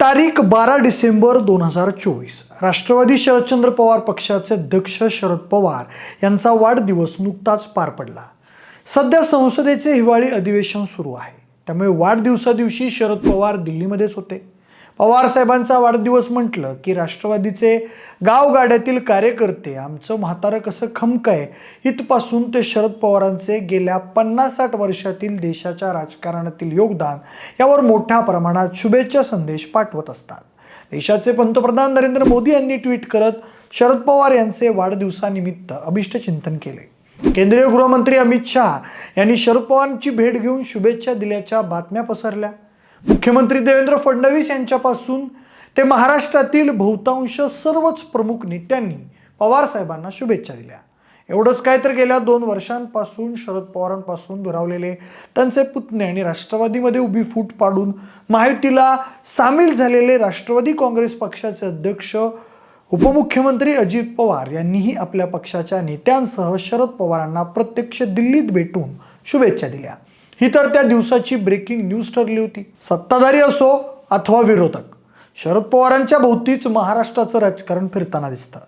तारीख बारा डिसेंबर दोन हजार चोवीस. राष्ट्रवादी शरदचंद्र पवार पक्षाचे अध्यक्ष शरद पवार यांचा वाढदिवस नुकताच पार पडला. सध्या संसदेचे हिवाळी अधिवेशन सुरू आहे. त्यामुळे वाढदिवसादिवशी शरद पवार दिल्लीमध्येच होते. पवार साहेबांचा वाढदिवस म्हटलं की राष्ट्रवादीचे गावगाड्यातील कार्यकर्ते आमचं म्हातारं कसं खमकंय इथपासून ते शरद पवारांचे गेल्या पन्नास साठ वर्षातील देशाच्या राजकारणातील योगदान यावर मोठ्या प्रमाणात शुभेच्छा संदेश पाठवत असतात. देशाचे पंतप्रधान नरेंद्र मोदी यांनी ट्विट करत शरद पवार यांचे वाढदिवसानिमित्त अभिष्टचिंतन केले. केंद्रीय गृहमंत्री अमित शहा यांनी शरद पवारांची भेट घेऊन शुभेच्छा दिल्याच्या बातम्या पसरल्या. मुख्यमंत्री देवेंद्र फडणवीस यांच्यापासून ते महाराष्ट्रातील बहुतांश सर्वच प्रमुख नेत्यांनी पवार साहेबांना शुभेच्छा दिल्या. एवढंच काय तर गेल्या दोन वर्षांपासून शरद पवारांपासून दुरावलेले त्यांचे पुतणे आणि राष्ट्रवादीमध्ये उभी फूट पाडून महायुतीला सामील झालेले राष्ट्रवादी काँग्रेस पक्षाचे अध्यक्ष उपमुख्यमंत्री अजित पवार यांनीही आपल्या पक्षाच्या नेत्यांसह शरद पवारांना प्रत्यक्ष दिल्लीत भेटून शुभेच्छा दिल्या. ही तर त्या दिवसाची ब्रेकिंग न्यूज ठरली होती. सत्ताधारी असो अथवा विरोधक शरद पवारांच्या भोवतीच महाराष्ट्राचं राजकारण फिरताना दिसतं.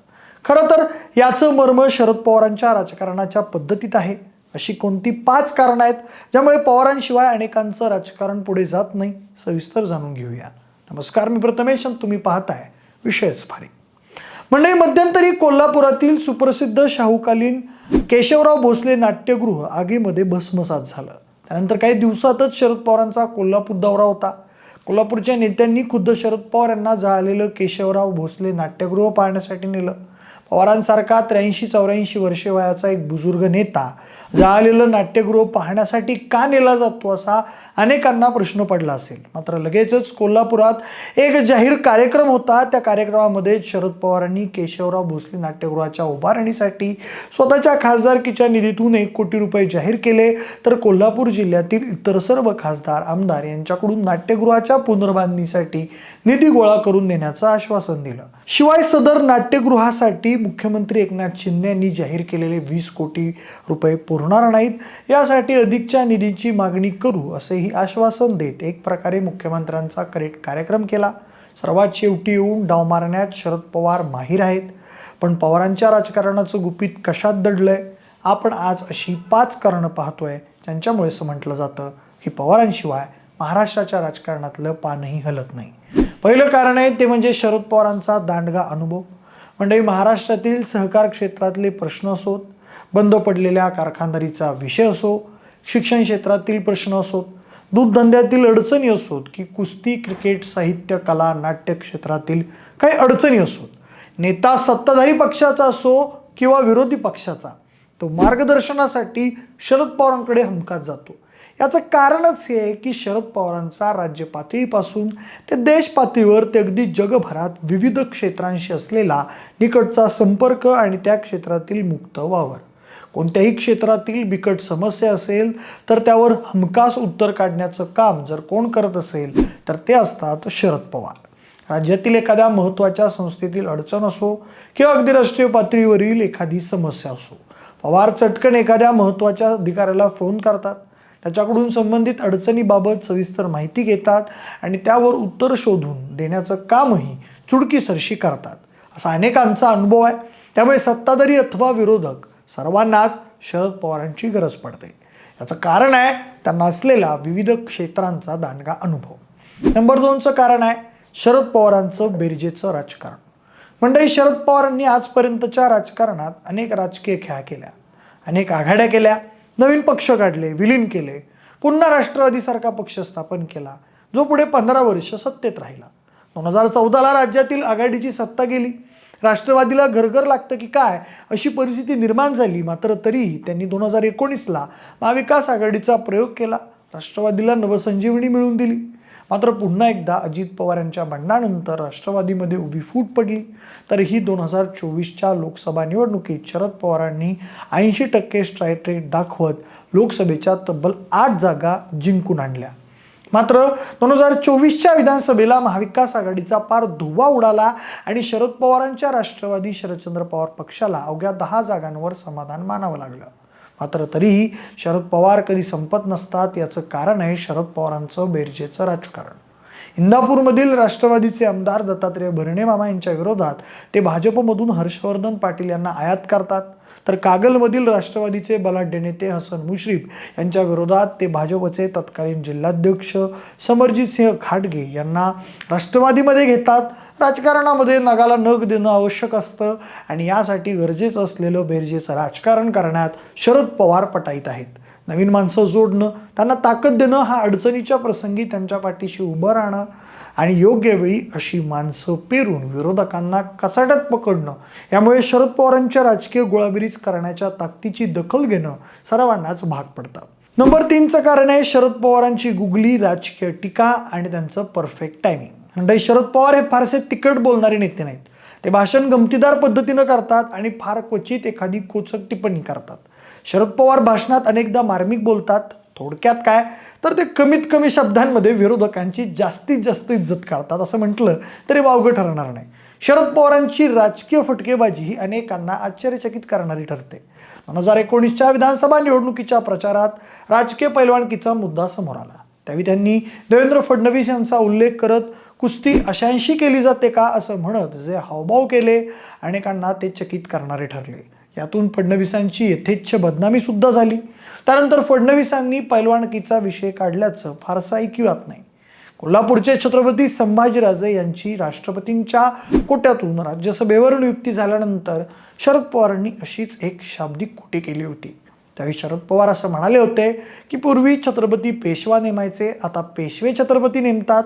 खरं तर याचं मर्म शरद पवारांच्या राजकारणाच्या पद्धतीत आहे. अशी कोणती पाच कारणं आहेत ज्यामुळे पवारांशिवाय अनेकांचं राजकारण पुढे जात नाही सविस्तर जाणून घेऊया. नमस्कार मी प्रथमेश तुम्ही पाहताय विषयच भारी म्हणजे मध्यंतरी कोल्हापुरातील सुप्रसिद्ध शाहूकालीन केशवराव भोसले नाट्यगृह आगीमध्ये भस्मसात झालं. त्यानंतर काही दिवसातच शरद पवारांचा कोल्हापूर दौरा होता. कोल्हापूरच्या नेत्यांनी खुद्द शरद पवार यांना जाळलेलं केशवराव भोसले नाट्यगृह पाहण्यासाठी नेलं. पवारांसारखा त्र्याऐंशी चौऱ्याऐंशी वर्षे वयाचा एक बुजुर्ग नेता जाळलेलं नाट्यगृह पाहण्यासाठी का नेला जातो असा अनेकांना प्रश्न पडला असेल. मात्र लगेचच कोल्हापुरात एक जाहीर कार्यक्रम होता. त्या कार्यक्रमामध्ये शरद पवारांनी केशवराव भोसले नाट्यगृहाच्या उभारणीसाठी स्वतःच्या खासदारकीच्या निधीतून एक कोटी रुपये जाहीर केले. तर कोल्हापूर जिल्ह्यातील इतर सर्व खासदार आमदार यांच्याकडून नाट्यगृहाच्या पुनर्बांधणीसाठी निधी गोळा करून देण्याचं आश्वासन दिलं. शिवाय सदर नाट्यगृहासाठी मुख्यमंत्री एकनाथ शिंदे यांनी जाहीर केलेले वीस कोटी रुपये पुरणार नाहीत. यासाठी अधिकच्या निधीची मागणी करू असेही आश्वासन देत एक प्रकारे मुख्यमंत्र्यांचा करेक्ट कार्यक्रम केला. सर्वात शेवटी येऊन डाव मारण्यात शरद पवार माहीर आहेत. पण पवारांच्या राजकारणाचं गुपित कशात दडलंय? आपण आज अशी पाच कारणं पाहतोय ज्यांच्यामुळे असं म्हटलं जातं की पवारांशिवाय महाराष्ट्राच्या राजकारणातलं पानही हलत नाही. पहिलं कारण आहे ते म्हणजे शरद पवारांचा दांडगा अनुभव. म्हणजे महाराष्ट्रातील सहकार क्षेत्रातले प्रश्न असोत बंद पडलेल्या कारखानदारीचा विषय असो शिक्षण क्षेत्रातील प्रश्न असोत दूधधंद्यातील अडचणी असोत की कुस्ती क्रिकेट साहित्य कला नाट्य क्षेत्रातील काही अडचणी असोत. नेता सत्ताधारी पक्षाचा असो किंवा विरोधी पक्षाचा तो मार्गदर्शनासाठी शरद पवारांकडे हमखात जातो. याचं कारणच हे आहे की शरद पवारांचा राज्य पातळीपासून ते देश पातळीवर ते अगदी जगभरात विविध क्षेत्रांशी असलेला निकटचा संपर्क आणि त्या क्षेत्रातील मुक्त वावर. कोणत्याही क्षेत्रातील बिकट समस्या असेल तर त्यावर हमखास उत्तर काढण्याचं काम जर कोण करत असेल तर ते असतात शरद पवार. राज्यातील एखाद्या महत्त्वाच्या संस्थेतील अडचण असो किंवा अगदी राष्ट्रीय पातळीवरील एखादी समस्या असो पवार चटकन एखाद्या महत्त्वाच्या अधिकाऱ्याला फोन करतात. त्याच्याकडून संबंधित अडचणीबाबत सविस्तर माहिती घेतात आणि त्यावर उत्तर शोधून देण्याचं कामही चुडकीसरशी करतात. असा अनेकांचा अनुभव आहे. त्यामुळे सत्ताधारी अथवा विरोधक सर्वांनाच शरद पवारांची गरज पडते. याचं कारण आहे त्यांना असलेला विविध क्षेत्रांचा दांडगा अनुभव. नंबर दोनचं कारण आहे शरद पवारांचं बेरजेचं राजकारण. मंडळी शरद पवारांनी आजपर्यंतच्या राजकारणात अनेक राजकीय खेळा केल्या अनेक आघाड्या केल्या नवीन पक्ष काढले विलीन केले. पुन्हा राष्ट्रवादीसारखा पक्ष स्थापन केला जो पुढे पंधरा वर्ष सत्तेत राहिला. दोन हजार चौदाला राज्यातील आघाडीची सत्ता गेली. राष्ट्रवादीला घरघर लागतं की काय अशी परिस्थिती निर्माण झाली. मात्र तरीही त्यांनी दोन हजार एकोणीसला महाविकास आघाडीचा प्रयोग केला. राष्ट्रवादीला नवसंजीवनी मिळवून दिली. मात्र पुन्हा एकदा अजित पवार यांच्या बंडानंतर राष्ट्रवादीमध्ये उभी फूट पडली. तरीही दोन हजार चोवीसच्या लोकसभा निवडणुकीत शरद पवारांनी ऐंशी टक्के स्ट्राईक रेट दाखवत लोकसभेच्या तब्बल आठ जागा जिंकून आणल्या. मात्र दोन हजार चोवीसच्या विधानसभेला महाविकास आघाडीचा पार धुवा उडाला आणि शरद पवारांच्या राष्ट्रवादी शरदचंद्र पवार पक्षाला अवघ्या दहा जागांवर समाधान मानावं लागलं. मात्र तरीही शरद पवार कधी संपत नसतात याचं कारण आहे शरद पवारांचं बेरजेचं राजकारण. इंदापूरमधील राष्ट्रवादीचे आमदार दत्तात्रय भरणे मामा यांच्या विरोधात ते भाजपमधून हर्षवर्धन पाटील यांना आयात करतात. तर कागलमधील राष्ट्रवादीचे बलाढ्य नेते हसन मुश्रीफ यांच्या विरोधात ते भाजपचे तत्कालीन जिल्हाध्यक्ष समरजित सिंह खाटगे यांना राष्ट्रवादीमध्ये घेतात. राजकारणामध्ये नगाला नग देणं आवश्यक असतं आणि यासाठी गरजेचं असलेलं बेरजेचं राजकारण करण्यात शरद पवार पटाईत आहेत. नवीन माणसं जोडणं त्यांना ताकद देणं हा अडचणीच्या प्रसंगी त्यांच्या पाठीशी उभं राहणं आणि योग्य वेळी अशी माणसं पेरून विरोधकांना कचाट्यात पकडणं यामुळे शरद पवारांच्या राजकीय गोळाबिरीज करण्याच्या ताकदीची दखल घेणं सर्वांनाच भाग पडतं. नंबर तीनचं कारण आहे शरद पवारांची गुगली राजकीय टीका आणि त्यांचं परफेक्ट टायमिंग म्हणजे शरद पवार हे फारसे तिकट बोलणारे नेते नाहीत. ते भाषण गमतीदार पद्धतीनं करतात आणि फार क्वचित एखादी कोचक टिप्पणी करतात. शरद पवार भाषणात अनेकदा मार्मिक बोलतात. थोडक्यात काय? तर ते कमीत कमी शब्दांमध्ये विरोधकांची जास्तीत जास्त इज्जत काढतात असं म्हटलं तरी वावगं ठरणार नाही. शरद पवारांची राजकीय फटकेबाजी ही अनेकांना आश्चर्यचकित करणारी ठरते. दोन हजार एकोणीसच्या विधानसभा निवडणुकीच्या प्रचारात राजकीय पैलवानकीचा मुद्दा समोर आला. त्यावेळी त्यांनी देवेंद्र फडणवीस यांचा उल्लेख करत कुस्ती अशांशी केली जाते का असं म्हणत जे हावभाव केले अनेकांना ते चकित करणारे ठरले. यातून फडणवीसांची यथेच्छ बदनामी सुद्धा झाली. त्यानंतर फडणवीसांनी पैलवानकीचा विषय काढल्याचं फारसा ऐकिवात नाही. कोल्हापूरचे छत्रपती संभाजीराजे यांची राष्ट्रपतींच्या कोट्यातून राज्यसभेवर नियुक्ती झाल्यानंतर शरद पवारांनी अशीच एक शाब्दिक कोटी केली होती. त्यावेळी शरद पवार असं म्हणाले होते की पूर्वी छत्रपती पेशवा नेमायचे आता पेशवे छत्रपती नेमतात.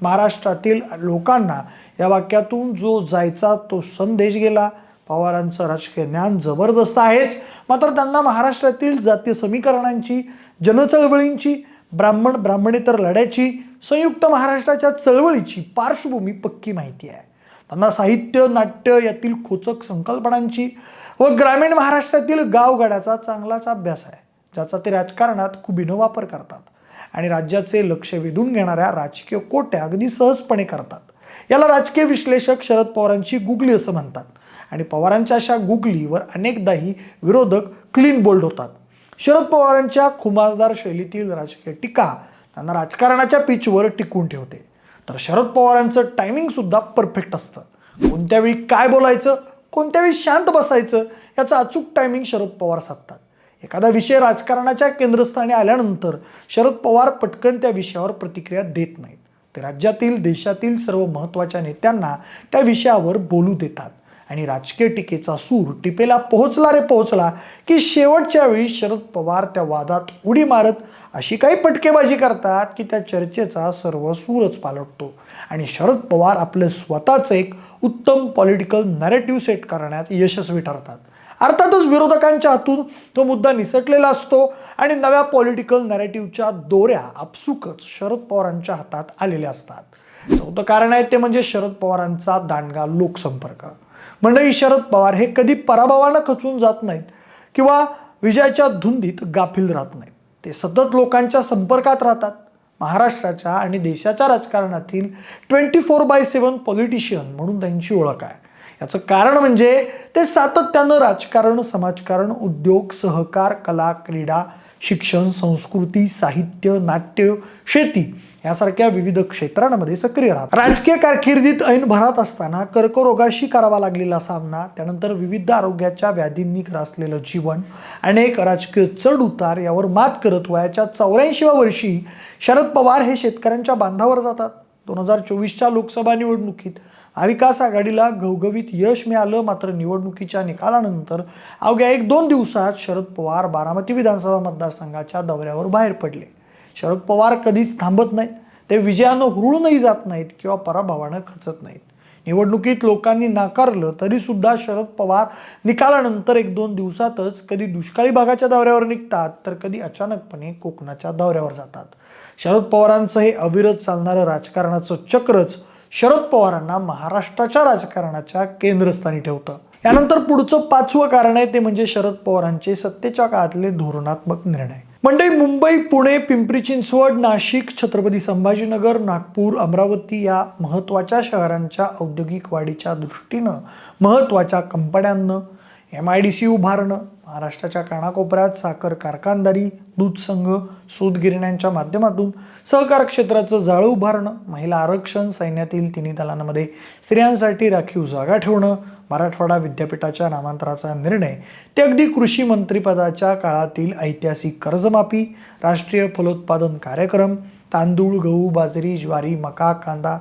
महाराष्ट्रातील लोकांना या वाक्यातून जो जायचा तो संदेश गेला. पवारांचं राजकीय ज्ञान जबरदस्त आहेच. मात्र त्यांना महाराष्ट्रातील जातीय समीकरणांची जनचळवळींची ब्राह्मण ब्राह्मणेतर लढ्याची संयुक्त महाराष्ट्राच्या चळवळीची पार्श्वभूमी पक्की माहिती आहे. त्यांना साहित्य नाट्य यातील खोचक संकल्पनांची व ग्रामीण महाराष्ट्रातील गावगाड्याचा चांगलाच अभ्यास आहे ज्याचा ते राजकारणात खुबीनं वापर करतात आणि राज्याचे लक्ष वेधून घेणाऱ्या राजकीय कोट्या अगदी सहजपणे करतात. याला राजकीय विश्लेषक शरद पवारांची गुगली असं म्हणतात आणि पवारांच्या अशा गुगलीवर अनेकदाही विरोधक क्लीन बोल्ड होतात. शरद पवारांच्या खुमासदार शैलीतील राजकीय टीका त्यांना राजकारणाच्या पिचवर टिकून ठेवते. तर शरद पवारांचं टायमिंगसुद्धा परफेक्ट असतं. कोणत्या वेळी काय बोलायचं कोणत्या वेळी शांत बसायचं याचं अचूक टायमिंग शरद पवार साधतात. एखादा विषय राजकारणाच्या केंद्रस्थानी आल्यानंतर शरद पवार पटकन त्या विषयावर प्रतिक्रिया देत नाहीत. ते राज्यातील देशातील सर्व महत्त्वाच्या नेत्यांना त्या विषयावर बोलू देतात. आणि राजकीय टीकेचा सूर टिपेला पोहोचला रे पोहोचला की शेवटच्या वेळी शरद पवार त्या वादात उडी मारत अशी काही पटकेबाजी करतात की त्या चर्चेचा सर्व सूरच पालटतो. आणि शरद पवार आपलं स्वतःचं एक उत्तम पॉलिटिकल नॅरेटिव्ह सेट करण्यात यशस्वी ठरतात. अर्थातच विरोधकांच्या हातून तो मुद्दा निसटलेला असतो आणि नव्या पॉलिटिकल नॅरेटिव्हच्या दोऱ्या आपसुकच शरद पवारांच्या हातात आलेल्या असतात. चौथं कारण आहे ते म्हणजे शरद पवारांचा दांडगा लोकसंपर्क. मंडळी शरद पवार हे कधी पराभवानं खचून जात नाहीत किंवा विजयाच्या धुंदीत गाफील राहत नाहीत. ते सतत लोकांच्या संपर्कात राहतात. महाराष्ट्राच्या आणि देशाच्या राजकारणातील twenty four by seven politician म्हणून त्यांची ओळख आहे. याचं कारण म्हणजे ते सातत्यानं राजकारण समाजकारण उद्योग सहकार कला क्रीडा शिक्षण संस्कृती साहित्य नाट्य शेती यासारख्या विविध क्षेत्रांमध्ये सक्रिय राहतात. राजकीय कारकिर्दीत ऐन भरात असताना कर्करोगाशी करावा लागलेला सामना त्यानंतर विविध आरोग्याच्या व्याधींनी ग्रासलेलं जीवन अनेक राजकीय चढ उतार यावर मात करत वयाच्या चौऱ्याऐंशीव्या वर्षी शरद पवार हे शेतकऱ्यांच्या बांधावर जातात. दोन हजार चोवीसच्या लोकसभा निवडणुकीत महाविकास आघाडीला घवघवीत यश मिळालं मात्र निवडणुकीच्या निकालानंतर अवघ्या एक दोन दिवसात शरद पवार बारामती विधानसभा मतदारसंघाच्या दौऱ्यावर बाहेर पडले. शरद पवार कधीच थांबत नाहीत. ते विजयानं हुरळूनही जात नाहीत किंवा पराभवानं खचत नाहीत. निवडणुकीत लोकांनी नाकारलं तरीसुद्धा शरद पवार निकालानंतर एक दोन दिवसातच कधी दुष्काळी भागाच्या दौऱ्यावर निघतात तर कधी अचानकपणे कोकणाच्या दौऱ्यावर जातात. शरद पवारांचं हे अविरत चालणारं राजकारणाचं चक्रच शरद पवारांना महाराष्ट्राच्या राजकारणाच्या केंद्रस्थानी ठेवतं. यानंतर पुढचं पाचवं कारण आहे ते म्हणजे शरद पवारांचे सत्तेच्या काळातले धोरणात्मक निर्णय. मंडई मुंबई पुणे पिंपरी चिंचवड नाशिक छत्रपती संभाजीनगर नागपूर अमरावती या महत्त्वाच्या शहरांच्या औद्योगिक वाढीच्या दृष्टीनं महत्त्वाच्या कंपन्यांनं एम आय डी सी उभारणं महाराष्ट्राच्या कानाकोपऱ्यात साखर कारखानदारी दूध संघ सूतगिरण्यांच्या माध्यमातून सहकार क्षेत्राचं जाळं उभारणं महिला आरक्षण सैन्यातील तिन्ही दलांमध्ये स्त्रियांसाठी राखीव जागा ठेवणं मराठवाडा विद्यापीठाच्या नामांतराचा निर्णय ते अगदी कृषी मंत्रिपदाच्या काळातील ऐतिहासिक कर्जमाफी राष्ट्रीय फलोत्पादन कार्यक्रम तांदूळ गहू बाजरी ज्वारी मका कांदा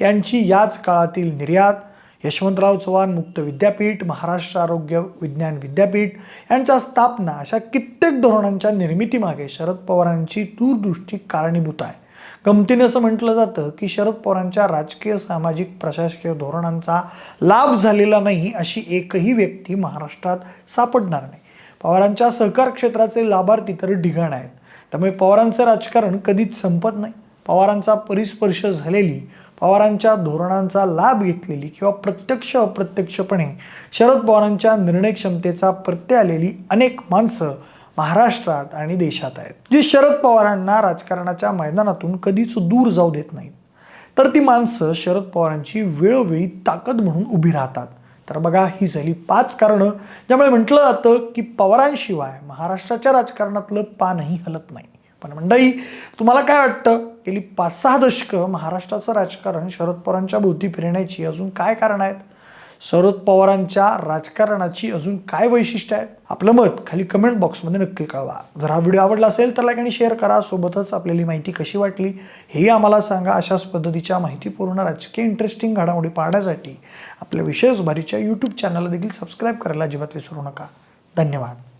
यांची याच काळातील निर्यात यशवंतराव चव्हाण मुक्त विद्यापीठ महाराष्ट्र आरोग्य विज्ञान विद्यापीठ यांच्या स्थापना अशा कित्येक धोरणांच्या निर्मितीमागे शरद पवारांची दूरदृष्टी कारणीभूत आहे. गमतीने असं म्हटलं जातं की शरद पवारांच्या राजकीय सामाजिक प्रशासकीय धोरणांचा लाभ झालेला नाही अशी एकही व्यक्ती महाराष्ट्रात सापडणार नाही. पवारांच्या सहकार क्षेत्राचे लाभार्थी तर ढिगाण आहेत. त्यामुळे पवारांचं राजकारण कधीच संपत नाही. पवारांचा परिस्पर्श झालेली पवारांच्या धोरणांचा लाभ घेतलेली किंवा प्रत्यक्ष अप्रत्यक्षपणे शरद पवारांच्या निर्णय क्षमतेचा प्रत्यय आलेली अनेक माणसं महाराष्ट्रात आणि देशात आहेत. जी शरद पवारांना राजकारणाच्या मैदानातून कधीच दूर जाऊ देत नाहीत. तर ती माणसं शरद पवारांची वेळोवेळी ताकद म्हणून उभी राहतात. तर बघा ही झाली पाच कारणं ज्यामुळे म्हटलं जातं की पवारांशिवाय महाराष्ट्राच्या राजकारणातलं पानही हलत नाही. पण मंडळी तुम्हाला काय वाटतं? गेली पाच सहा दशकं महाराष्ट्राचं राजकारण शरद पवारांच्या भोवती फिरण्याची अजून काय कारण आहेत? शरद पवारांच्या राजकारणाची अजून काय वैशिष्ट्य आहेत? आपलं मत खाली कमेंट बॉक्समध्ये नक्की कळवा. जर हा व्हिडिओ आवडला असेल तर लाईक आणि शेअर करा. सोबतच आपल्याला माहिती कशी वाटली हेही आम्हाला सांगा. अशाच पद्धतीच्या माहितीपूर्ण राजकीय इंटरेस्टिंग घडामोडी पाहण्यासाठी आपल्या विशेष भारीच्या यूट्यूब चॅनलला देखील सबस्क्राईब करायला अजिबात विसरू नका. धन्यवाद.